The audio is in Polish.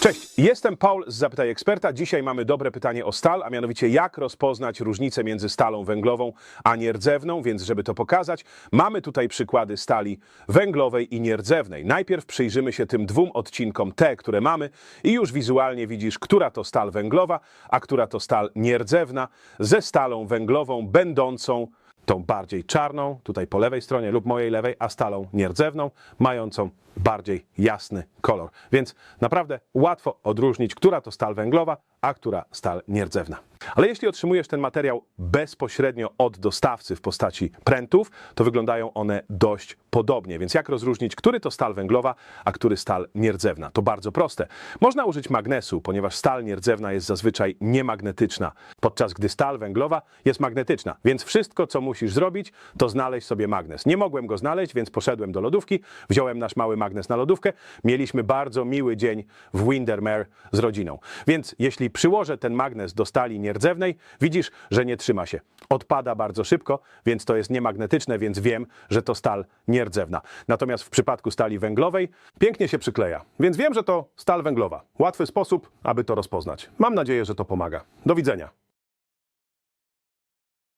Cześć, jestem Paul z Zapytaj Eksperta. Dzisiaj mamy dobre pytanie o stal, a mianowicie jak rozpoznać różnicę między stalą węglową a nierdzewną, więc żeby to pokazać, mamy tutaj przykłady stali węglowej i nierdzewnej. Najpierw przyjrzymy się tym dwóm odcinkom T, które mamy i już wizualnie widzisz, która to stal węglowa, a która to stal nierdzewna ze stalą węglową będącą tą bardziej czarną, tutaj po lewej stronie lub mojej lewej, a stalą nierdzewną, mającą bardziej jasny kolor. Więc naprawdę łatwo odróżnić, która to stal węglowa, a która stal nierdzewna. Ale jeśli otrzymujesz ten materiał bezpośrednio od dostawcy w postaci prętów, to wyglądają one dość podobnie. Więc jak rozróżnić, który to stal węglowa, a który stal nierdzewna? To bardzo proste. Można użyć magnesu, ponieważ stal nierdzewna jest zazwyczaj niemagnetyczna, podczas gdy stal węglowa jest magnetyczna. Więc wszystko, co musisz zrobić, to znaleźć sobie magnes. Nie mogłem go znaleźć, więc poszedłem do lodówki, wziąłem nasz mały magnes na lodówkę. Mieliśmy bardzo miły dzień w Windermere z rodziną. Więc jeśli przyłożę ten magnes do stali nierdzewnej, widzisz, że nie trzyma się. Odpada bardzo szybko, więc to jest niemagnetyczne, więc wiem, że to stal nierdzewna. Natomiast w przypadku stali węglowej pięknie się przykleja, więc wiem, że to stal węglowa. Łatwy sposób, aby to rozpoznać. Mam nadzieję, że to pomaga. Do widzenia.